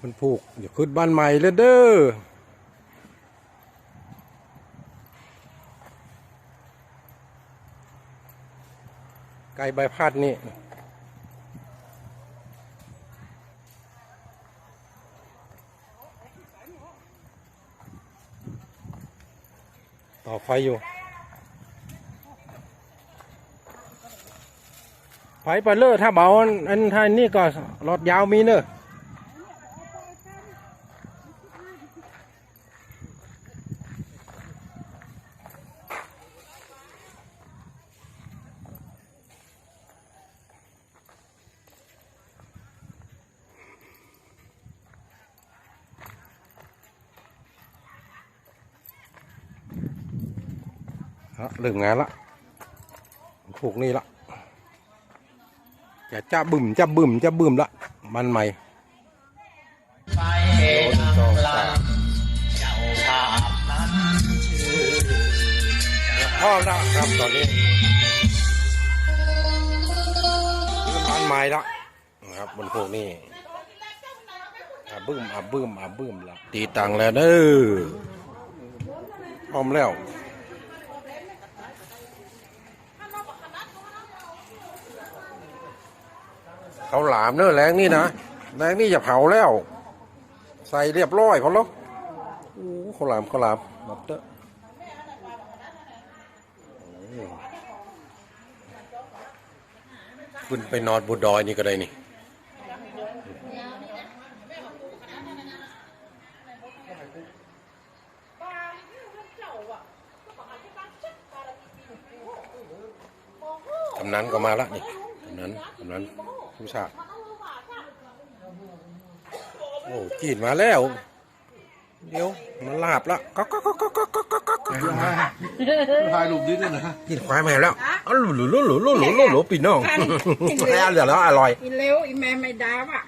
มันผูกอย่าขึ้นบ้านใหม่เลยเด้อไกลใบพัดนี่ต่อไฟอยู่ไฟไปเลอถ้าเบาอันอันท่านนี่ก็รถยาวมีเนอะ เริ่มงานละผูกนี่ละจะจะบึมจะบึมจะบึมละมันใหม่ไปโดนสองสามเจ้าภาพนั้นชื่อพ่อละครับตอนนี้มันใหม่ละนะครับบนพวกนี้อาบึ้มอาบึ้มอาบึ้มละตีตังแล้วเด้อพร้อมแล้ว เขาหลามเนอะแรงนี่นะแรงนี่อย่าเผาแล้ว ใส่เรียบร้อยเขาแล้วโอ้เขาหลามเขาหลามบับเตอร์ขึ้นไปนอนบนดอยนี่ก็ได้นี่กำนันก็มาละนี่กำนันกำนัน ผู้ชาติโอ้จีนมาแล้ว เดี๋ยวมันลาบละก็ก็ก็ก็ก็ก็ก็ก็ก็ถ่ายรูปนี้ด้วยนะกินควายมาแล้วอ๋อหลุหลุหลุหลุหลุหลุหลุหลุปีน้องแล้วเดี๋ยวแล้วอร่อยอีเร็วอีแม่ไม่ดาวอะ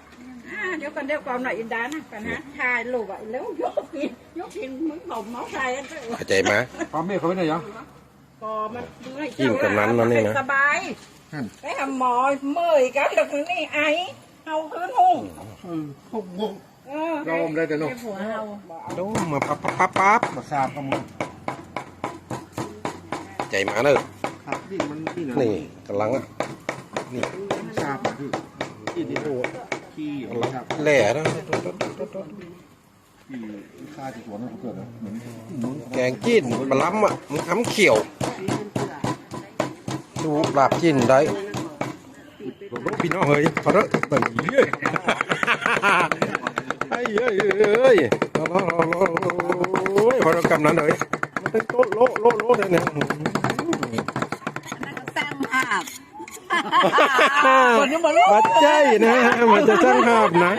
อ่าเดี๋ยวกันเดี๋ยวก่อนหน่อยอีดานะกันนะถ่ายรูปอะอีเร็วยกกินยกกินมึงผมเมาใส่กันเถอะเข้าใจไหมพร้อมเมียเขาไว้หน่อยยังพอมันดูให้กินกับนั้นนะนี่นะสบาย ไปหาหมอเมื่อยกันแล้วคืนนี้ไอเอาคืนหุ่งพวกงงเออเราได้แต่นกให้ผัวเอาดูมาปั๊บปั๊บปั๊บปั๊บมาทราบกับมึงใจมาเนอะครับนี่มันนี่นะนี่กำลังอะนี่ทราบพี่ที่นี่โอ้ขี้กำลังทราบแหล่นะที่ค่าที่สวนมันเกิดเหมือนมึงแกงจีนบะล้ำอะมันทำเขียว ดูลาบจีนได้โอ้โหพี่น้องเฮ้ยพอแล้วตื่นเย้ยไอ้เย้ยเอ้ยพอแล้วโอ้ยพอแล้วกำนั้นเลยมันเป็นโต๊ะโลโลโลเลยเนี่ยสร้างภาพบัดใจนะมันจะสร้างภาพนะ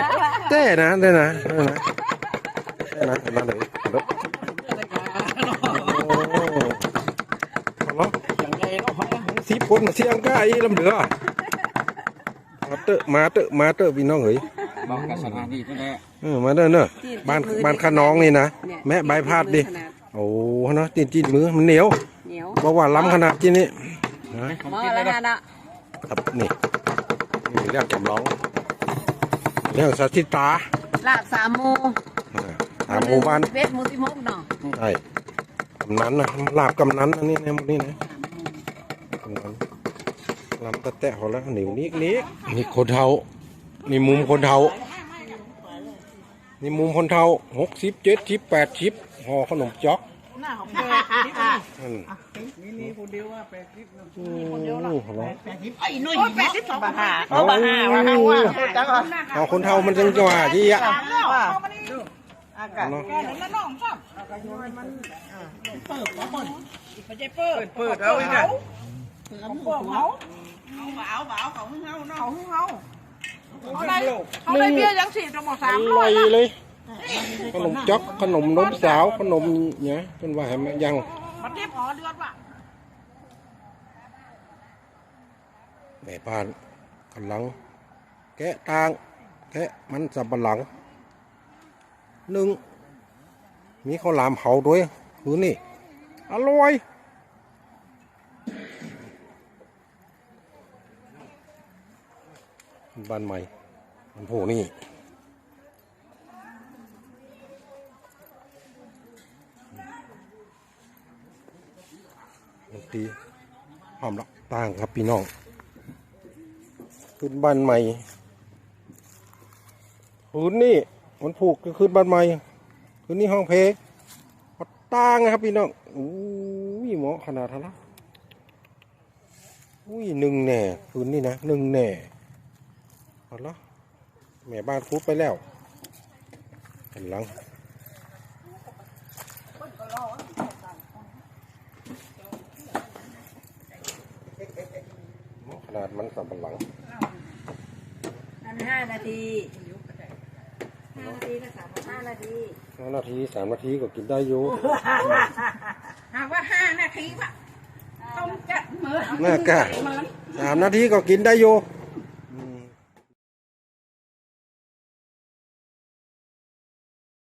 เต้นะเต้นะเต้นะเต้นะเต้นะเลยพอแล้วโอ้พอแล้ว สีพนเสียงก้าอีลำเดือมาเตอะมาเตอะมาเตอะพี่น้องเฮ้ยบอกกับสถานที่นั่นแหละเออมาเด้อเนอะบ้านบ้านข้าน้องนี่นะแม่ใบพาดดิโอ้เนาะตีนจีนมือมันเหนียวเหนียวบอกว่าล้ำขนาดที่นี่นะหมอแล้วนะครับนี่นี่เรียกจำลองเรื่องสถิตาลาบสามโมอ่าตามหมู่บ้านเวทมูติมกเนาะใช่กำนันนะลาบกำนันอันนี้นะหมดนี่นะ หมอนลำตะแตะหอละหนิวนี้นี้นี่คนเทานี่มุมคนเทานี่มุมคนเทาหกสิบเจ็ดสิบแปดสิบห่อขนมจ๊อกหน้าของแปดทินี่นี่คนเดียวว่าแปดทิพย์นี่คนเดียวละแปดทิพไอ้หนุ่ยแปดทิพสองบาหาอาบาหาว่าห้าว่อคนเทามันจังจัาที่อะอากาศมัปิเปิเปิดเปิดเอาอีกอะ เขาเอาเอาเขาเฮาเนาะเขาเฮาเขาได้เขาได้เบี้ยยังสี่จังหวัดสามร้อยเลยขนมจ๊อกขนมนมสาวขนมเนี่ยเป็นว่าให้มันยังมันเรียบหอเดือนว่ะแม่บ้านกำลัง แกะตางแกะมันสับปะหลังหนึ่งมีข้าวหลามเผาด้วยคือนี่ อร่อย บ้านใหม่มันโผนี่ตีหอมละต่างครับพี่น้องขึ้นบ้านใหม่พื้นนี่มันผูกก็ขึ้นบ้านใหม่พื้นนี่ห้องเพมัต่างครับพี่น้องอู้ยหมอขนาดเท่าไหร่อุ้ยหนึ่งแน่พื้นนี่นะหนึ่งแน่ เอาละแม่บ้านฟุดไปแล้วเห็นหลังขนาดมันสำปะหลังอันห้านาทีห้านาทีก็สามห้านาทีห้านาทีสามนาทีก็กินได้อยู่หากว่าห้านาทีว่ะต้องจัดเหมือนน่ากะสามนาทีก็กินได้อยู่เ